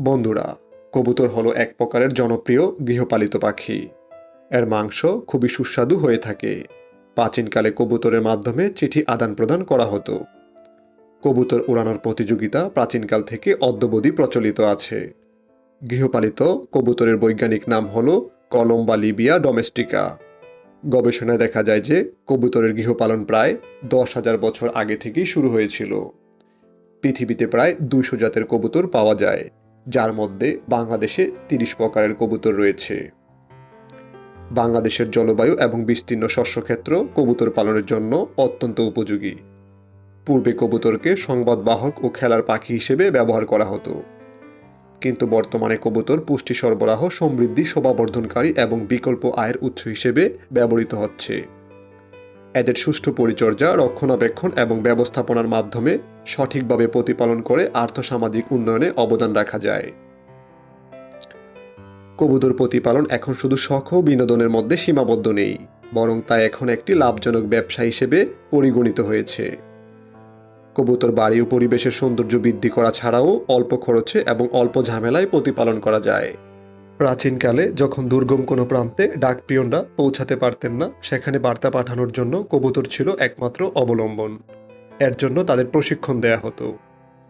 বন্ধুরা, কবুতর হলো এক প্রকারের জনপ্রিয় গৃহপালিত পাখি। এর মাংস খুবই সুস্বাদু হয়ে থাকে। প্রাচীনকালে কবুতরের মাধ্যমে চিঠি আদান প্রদান করা হতো। কবুতর উড়ানোর প্রতিযোগিতা প্রাচীনকাল থেকে অদ্যবধি প্রচলিত আছে। গৃহপালিত কবুতরের বৈজ্ঞানিক নাম হলো কলম্বা লিবিয়া ডোমেস্টিকা। গবেষণায় দেখা যায় যে কবুতরের গৃহপালন প্রায় দশ হাজার বছর আগে থেকেই শুরু হয়েছিল। পৃথিবীতে প্রায় দুইশো জাতের কবুতর পাওয়া যায়। যার মধ্যে বাংলাদেশে তিরিশ প্রকারের কবুতর রয়েছে। বাংলাদেশের জলবায়ু এবং বিস্তীর্ণ শস্যক্ষেত্র কবুতর পালনের জন্য অত্যন্ত উপযোগী। পূর্বে কবুতরকে সংবাদবাহক ও খেলার পাখি হিসেবে ব্যবহার করা হতো। কিন্তু বর্তমানে কবুতর পুষ্টি সরবরাহ সমৃদ্ধি, শোভাবর্ধনকারী এবং বিকল্প আয়ের উৎস হিসেবে ব্যবহৃত হচ্ছে। এদের সুষ্ঠু পরিচর্যা, রক্ষণাবেক্ষণ এবং ব্যবস্থাপনার মাধ্যমে সঠিকভাবে প্রতিপালন করে আর্থসামাজিক উন্নয়নে অবদান রাখা যায়। কবুতর প্রতিপালন এখন শুধু শখ ও বিনোদনের মধ্যে সীমাবদ্ধ নেই, বরং তা এখন একটি লাভজনক ব্যবসা হিসেবে পরিগণিত হয়েছে। কবুতর বাড়ি ও পরিবেশের সৌন্দর্য বৃদ্ধি করা ছাড়াও অল্প খরচে এবং অল্প ঝামেলায় প্রতিপালন করা যায়। প্রাচীনকালে যখন দুর্গম কোনো প্রান্তে ডাকপিয়নরা পৌঁছাতে পারতেন না, সেখানে বার্তা পাঠানোর জন্য কবুতর ছিল একমাত্র অবলম্বন। এর জন্য তাদের প্রশিক্ষণ দেয়া হতো।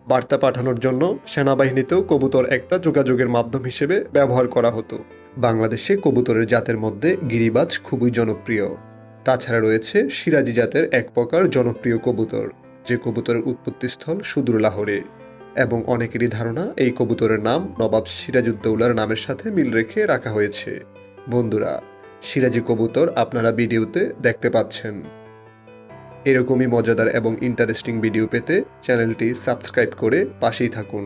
বার্তা পাঠানোর জন্য সেনাবাহিনীতেও কবুতর একটা যোগাযোগের মাধ্যম হিসেবে ব্যবহার করা হতো। বাংলাদেশে কবুতরের জাতের মধ্যে গিরিবাজ খুবই জনপ্রিয়। তাছাড়া রয়েছে সিরাজি জাতের এক প্রকার জনপ্রিয় কবুতর, যে কবুতরের উৎপত্তিস্থল সুদূর লাহোরে। এবং অনেকেরই ধারণা এই কবুতরের নাম নবাব সিরাজউদ্দৌলার নামের সাথে মিল রেখে রাখা হয়েছে। বন্ধুরা, সিরাজি কবুতর আপনারা ভিডিওতে দেখতে পাচ্ছেন। এরকমই মজাদার এবং ইন্টারেস্টিং ভিডিও পেতে চ্যানেলটি সাবস্ক্রাইব করে পাশেই থাকুন।